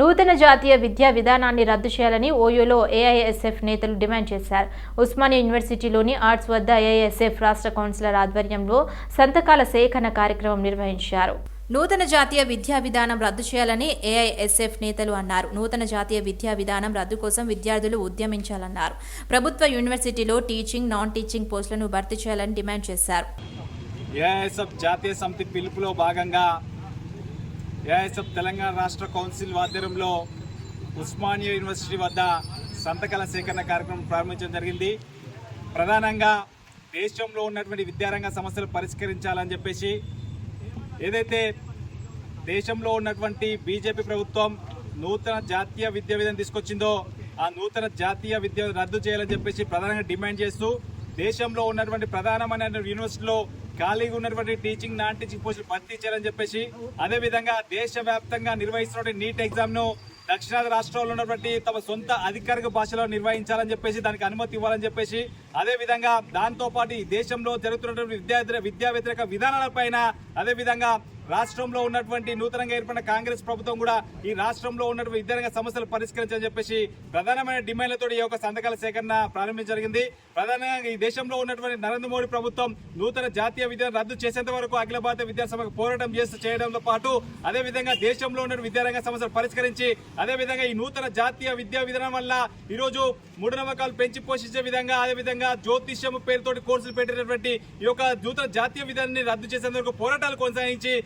నూతన జాతీయ విద్యా విధానాన్ని రద్దు చేయాలని ఓయూలో ఏఐఎస్ఎఫ్ నేతలు డిమాండ్ చేశారు. ఉస్మానియా యూనివర్సిటీలోని ఆర్ట్స్ వద్ద ఏఐఎస్ఎఫ్ రాష్ట్ర కౌన్సిలర్ ఆధ్వర్యంలో సంతకాల సేకరణ కార్యక్రమం నిర్వహించారు. నూతన జాతీయ విద్యా విధానం రద్దు చేయాలని ఏఐఎస్ఎఫ్ నేతలు అన్నారు. నూతన జాతీయ విద్యా విధానం రద్దు కోసం విద్యార్థులు ఉద్యమించాలన్నారు. ప్రభుత్వ యూనివర్సిటీలో టీచింగ్ నాన్ టీచింగ్ పోస్టులను భర్తీ చేయాలని డిమాండ్ చేశారు. ఏఐఎస్ఎఫ్ జాతీయ సమితి పిలుపులో భాగంగా ఏఐఎస్ఎఫ్ తెలంగాణ రాష్ట్ర కౌన్సిల్ ఆధ్వర్యంలో ఉస్మానియా యూనివర్సిటీ వద్ద సంతకాల సేకరణ కార్యక్రమం ప్రారంభించడం జరిగింది. ప్రధానంగా దేశంలో ఉన్నటువంటి విద్యారంగ సమస్యలు పరిష్కరించాలని చెప్పేసి ఏదైతే దేశంలో ఉన్నటువంటి బీజేపీ ప్రభుత్వం నూతన జాతీయ విద్యా విధానం తీసుకొచ్చిందో ఆ నూతన జాతీయ విద్య రద్దు చేయాలని చెప్పేసి ప్రధానంగా డిమాండ్ చేస్తూ దేశంలో ఉన్నటువంటి ప్రధానమైన యూనివర్సిటీలో ఖాళీగా ఉన్నటువంటి టీచింగ్ నాన్ టీచింగ్ పోస్టులు భర్తీ చేయాలని చెప్పేసి అదేవిధంగా దేశవ్యాప్తంగా నిర్వహిస్తున్న నీట్ ఎగ్జామ్ను దక్షిణాది రాష్ట్రాల్లో ఉన్నటువంటి తమ సొంత అధికారిక భాషలో నిర్వహించాలని చెప్పేసి దానికి అనుమతి ఇవ్వాలని చెప్పేసి అదే విధంగా దాంతో పాటు ఈ దేశంలో జరుగుతున్నటువంటి విద్యా విద్యా వ్యతిరేక విధానాలపైన అదే విధంగా రాష్ట్రంలో ఉన్నటువంటి నూతనంగా ఏర్పడిన కాంగ్రెస్ ప్రభుత్వం కూడా ఈ రాష్ట్రంలో ఉన్నటువంటి విద్యారంగ సమస్యలు పరిష్కరించాలని చెప్పేసి ప్రధానమైన డిమాండ్లతో ఈ యొక్క సంతకాల సేకరణ ప్రారంభించడం జరిగింది. ప్రధానంగా ఈ దేశంలో ఉన్నటువంటి నరేంద్ర మోడీ ప్రభుత్వం నూతన జాతీయ విద్యను రద్దు చేసేంత వరకు అఖిల భారత విద్యాసభకు పోరాటం చేస్తూ చేయడంతో పాటు అదే విధంగా దేశంలో ఉన్న విద్యారంగ సమస్యలు పరిష్కరించి అదే విధంగా ఈ నూతన జాతీయ విద్యా విధానం వల్ల ఈరోజు మూఢనమ్మకాలు పెంచి పోషించే విధంగా అదే విధంగా జ్యోతిష్యం పేరుతోటి కోర్సులు పెట్టినటువంటి ఈ యొక్క నూతన జాతీయ విధానాన్ని రద్దు చేసేందుకు పోరాటాలు కొనసాగించి